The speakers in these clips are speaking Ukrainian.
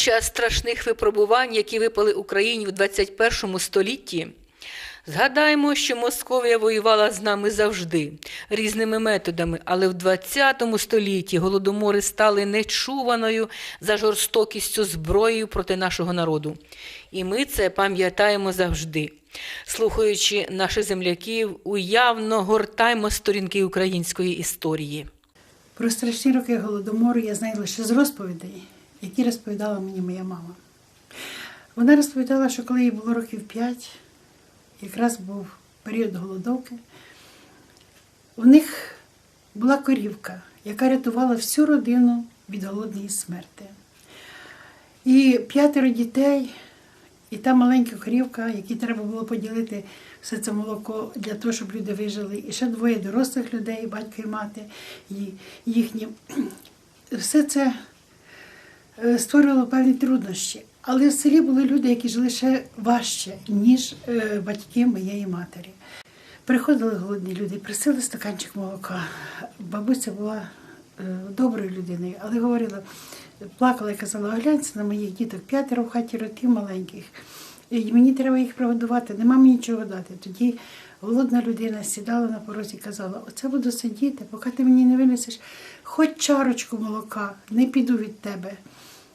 час страшних випробувань, які випали Україні в 21 столітті, згадаємо, що Московія воювала з нами завжди різними методами, але в 20 столітті голодомори стали нечуваною за жорстокістю зброєю проти нашого народу. І ми це пам'ятаємо завжди. Слухаючи наших земляків, уявно гортаймо сторінки української історії. Про страшні роки голодомору я знаю лише з розповідей, які розповідала мені моя мама. Вона розповідала, що коли їй було років 5, якраз був період голодовки, у них була корівка, яка рятувала всю родину від голодної смерти. І п'ятеро дітей, і та маленька корівка, якій треба було поділити все це молоко для того, щоб люди вижили. І ще двоє дорослих людей, батько і мати, і їхні. Все це створювало певні труднощі. Але в селі були люди, які жили ще важче, ніж е, батьки моєї матері. Приходили голодні люди, просили стаканчик молока. Бабуся була е, доброю людиною, але говорила, плакала і казала, гляньте на моїх діток, п'ятеро в хаті ротів маленьких. І мені треба їх прогодувати, нема мені нічого дати. Тоді голодна людина сідала на порозі і казала, оце буду сидіти, поки ти мені не винесеш хоч чарочку молока, не піду від тебе.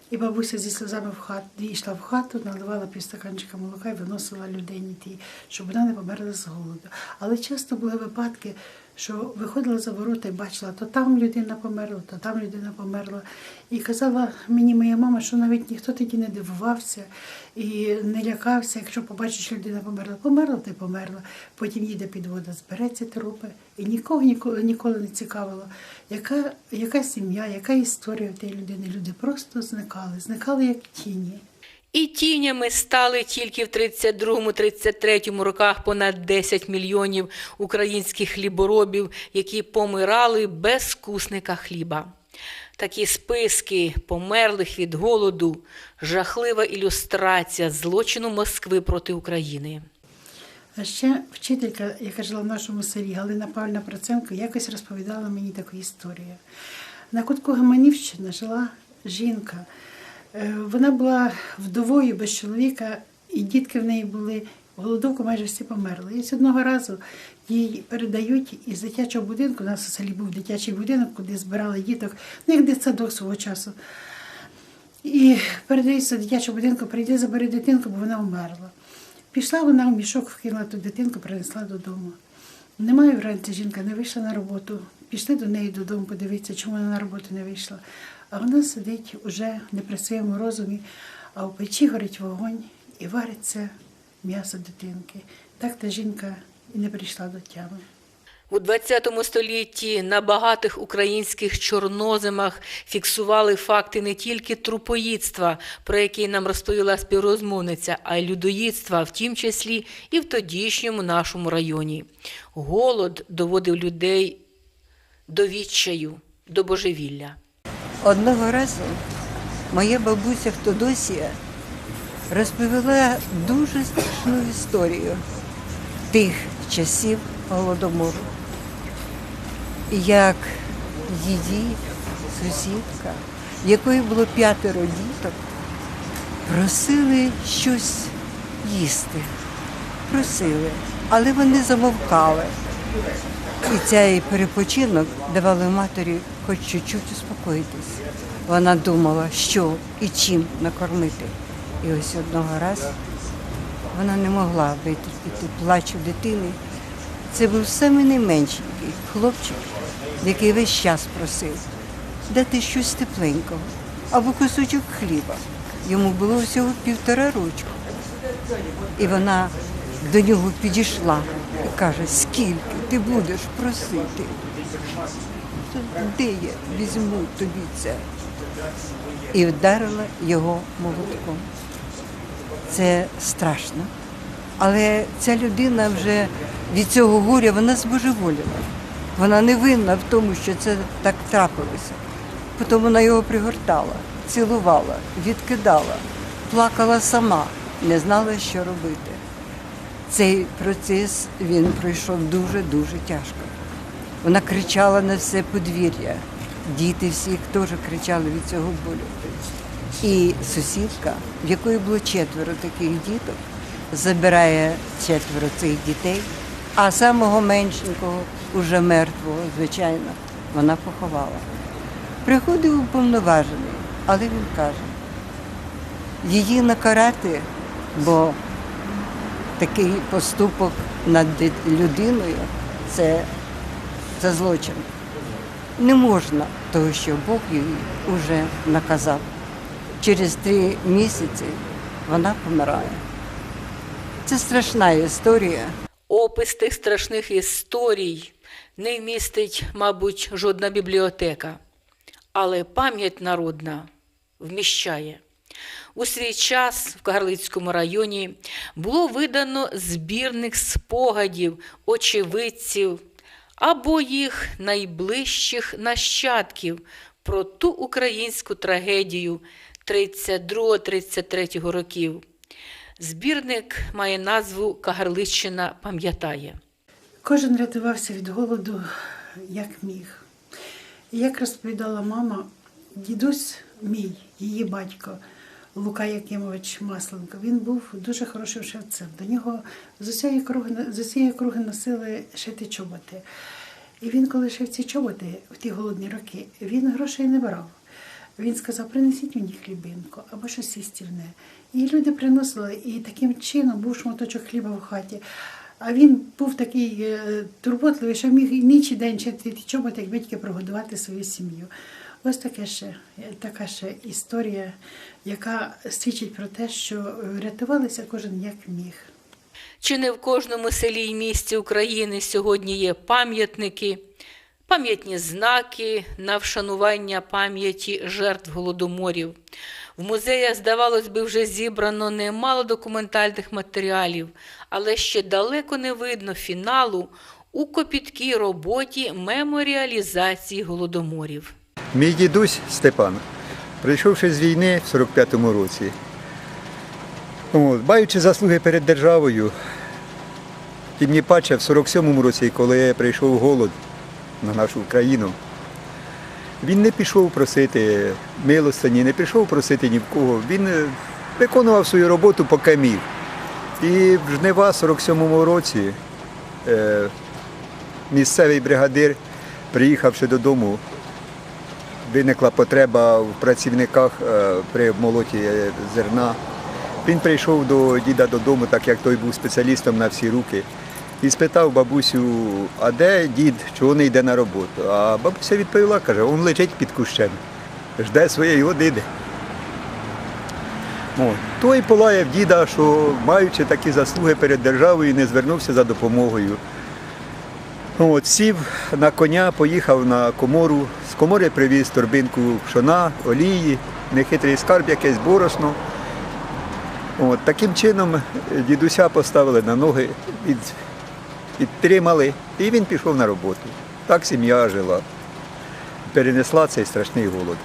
І бабуся зі сльозами в хату йшла в хату, наливала півстаканчика молока і виносила людині ті, щоб вона не померла з голоду. Але часто були випадки, що виходила за ворота і бачила, то там людина померла, то там людина померла. І казала мені моя мама, що навіть ніхто тоді не дивувався і не лякався, якщо побачиш, що людина померла. Померла, й померла. Потім їде підвода, збереться трупи. І нікого ніколи, ніколи не цікавило, яка, яка сім'я, яка історія у тієї людини. Люди просто зникали, зникали як тіні. І тінями стали тільки в 32-33 роках понад 10 мільйонів українських хліборобів, які помирали без скусника хліба. Такі списки померлих від голоду, жахлива ілюстрація злочину Москви проти України. А ще вчителька, яка жила в нашому селі, Галина Павлівна Проценко, якось розповідала мені таку історію. На кутку Гаманівщини жила жінка. Е, Вона була вдовою без чоловіка, і дітки в неї були. В голодовку майже всі померли. І ось одного разу їй передають із дитячого будинку, у нас у селі був дитячий будинок, куди збирали діток, ну як дитсадок свого часу. І передається дитячого будинку, прийди, забери дитинку, бо вона вмерла. Пішла вона в мішок, вкинула ту дитинку, принесла додому. Немає вранці жінка, не вийшла на роботу. Пішли до неї додому, подивитися, чому вона на роботу не вийшла. А вона сидить уже не при своєму розумі, а в печі горить вогонь і вариться м'ясо дитинки. Так та жінка і не прийшла до тями. У ХХ столітті на багатих українських чорноземах фіксували факти не тільки трупоїдства, про які нам розповіла співрозмовниця, а й людоїдства, в тім числі і в тодішньому нашому районі. Голод доводив людей до відчаю, до божевілля. Одного разу моя бабуся Хтодосія розповіла дуже страшну історію тих часів голодомору. Як її сусідка, якої було п'ятеро діток, просили щось їсти. Просили, але вони замовкали. І цей перепочинок давали матері хоч чуть-чуть успокоїтись. Вона думала, що і чим накормити. І ось одного разу вона не могла витерпіти плачу дитини. Це був саме найменшенький хлопчик, який весь час просив дати щось тепленького або кусочок хліба. Йому було всього півтора рочку. І вона до нього підійшла і каже, скільки ти будеш просити? «То Де я візьму тобі це? І вдарила його молотком. Це страшно. Але ця людина вже від цього горя вона збожеволіла. Вона не винна в тому, що це так трапилося. Потім вона його пригортала, цілувала, відкидала, плакала сама, не знала, що робити. Цей процес він пройшов дуже-дуже тяжко. Вона кричала на все подвір'я. Діти всіх теж кричали від цього болю. І сусідка, в якої було четверо таких діток, забирає четверо цих дітей, а самого меншенького, уже мертвого, звичайно, вона поховала. Приходив уповноважений, але він каже, її накарати, бо такий поступок над людиною це, це злочин. Не можна, тому що Бог її вже наказав. Через три місяці вона помирає. Це страшна історія. Опис тих страшних історій не вмістить, мабуть, жодна бібліотека, але пам'ять народна вміщає. У свій час в Кагарлицькому районі було видано збірник спогадів очевидців або їх найближчих нащадків про ту українську трагедію 32-33 років. Збірник має назву Кагарличчина пам'ятає. Кожен рятувався від голоду, як міг. Як розповідала мама, дідусь мій, її батько Лука Якимович Масленко, він був дуже хорошим шевцем. До нього з усієї круги, з усієї круги носили шити чоботи. І він, коли шив ці чоботи в ті голодні роки, він грошей не брав. Він сказав, принесіть мені хлібинку або щось їстівне. І люди приносили, і таким чином був шматочок хліба в хаті. А він був такий е, турботливий, що міг і ніч і день чити ті чоботи, як батьки прогодувати свою сім'ю. Ось таке ще, е, така ще історія, яка свідчить про те, що е, рятувалися кожен як міг. Чи не в кожному селі і місті України сьогодні є пам'ятники, пам'ятні знаки на вшанування пам'яті жертв голодоморів? В музеях, здавалось би, вже зібрано немало документальних матеріалів, але ще далеко не видно фіналу у копіткій роботі меморіалізації голодоморів. Мій дідусь Степан, прийшовши з війни в 45-му році, от, маючи заслуги перед державою, тим не паче в 47-му році, коли прийшов голод на нашу країну, він не пішов просити милостині, не пішов просити ні в кого. Він е, виконував свою роботу, поки міг. І в жнива 47-му році е, місцевий бригадир, приїхавши додому, виникла потреба в працівниках е, при молоті зерна. Він прийшов до діда додому, так як той був спеціалістом на всі руки, і спитав бабусю, а де дід, чого не йде на роботу? А бабуся відповіла, каже, він лежить під кущем, жде своєї години. О, той полаяв діда, що маючи такі заслуги перед державою, не звернувся за допомогою. От, сів на коня, поїхав на комору. З комори привіз торбинку пшона, олії, нехитрий скарб, якесь борошно. От, таким чином дідуся поставили на ноги, під, підтримали, і він пішов на роботу. Так сім'я жила, перенесла цей страшний голод.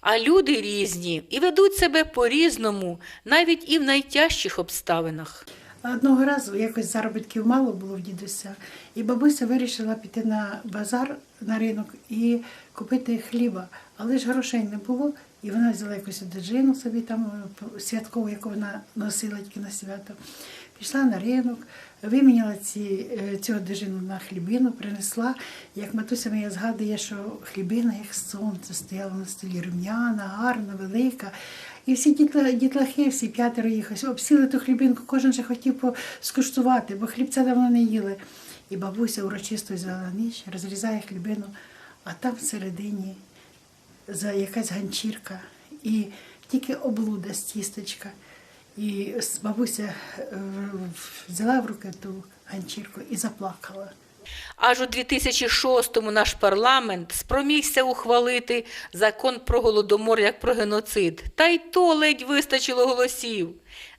А люди різні і ведуть себе по-різному, навіть і в найтяжчих обставинах. Одного разу якось заробітків мало було в дідуся, і бабуся вирішила піти на базар на ринок і купити хліба. Але ж грошей не було, і вона взяла якусь одежину собі там е, святкову, яку вона носила тільки на свято. Пішла на ринок, виміняла ці, е, цю одежину на хлібину, принесла. Як матуся моя згадує, що хлібина, як сонце, стояла на столі рум'яна, гарна, велика. І всі дітла, дітлахи, всі п'ятеро їх обсіли ту хлібинку, кожен же хотів скуштувати, бо хлібця давно не їли. І бабуся урочисто взяла ніж, розрізає хлібину, а там всередині якась ганчірка і тільки облуда з тістечка. І бабуся е, взяла в руки ту ганчірку і заплакала. Аж у 2006-му наш парламент спромігся ухвалити закон про голодомор як про геноцид. Та й то ледь вистачило голосів.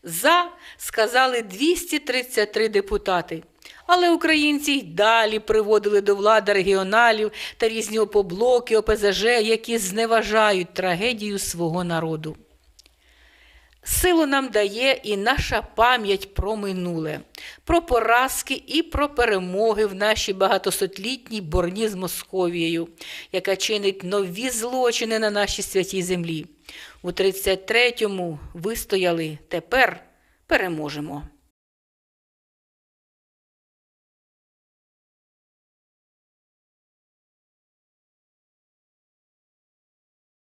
За сказали 233 депутати. Але українці й далі приводили до влади регіоналів та різні опоблоки, ОПЗЖ, які зневажають трагедію свого народу. Силу нам дає і наша пам'ять про минуле, про поразки і про перемоги в нашій багатосотлітній борні з Московією, яка чинить нові злочини на нашій святій землі. У 33-му вистояли, тепер переможемо.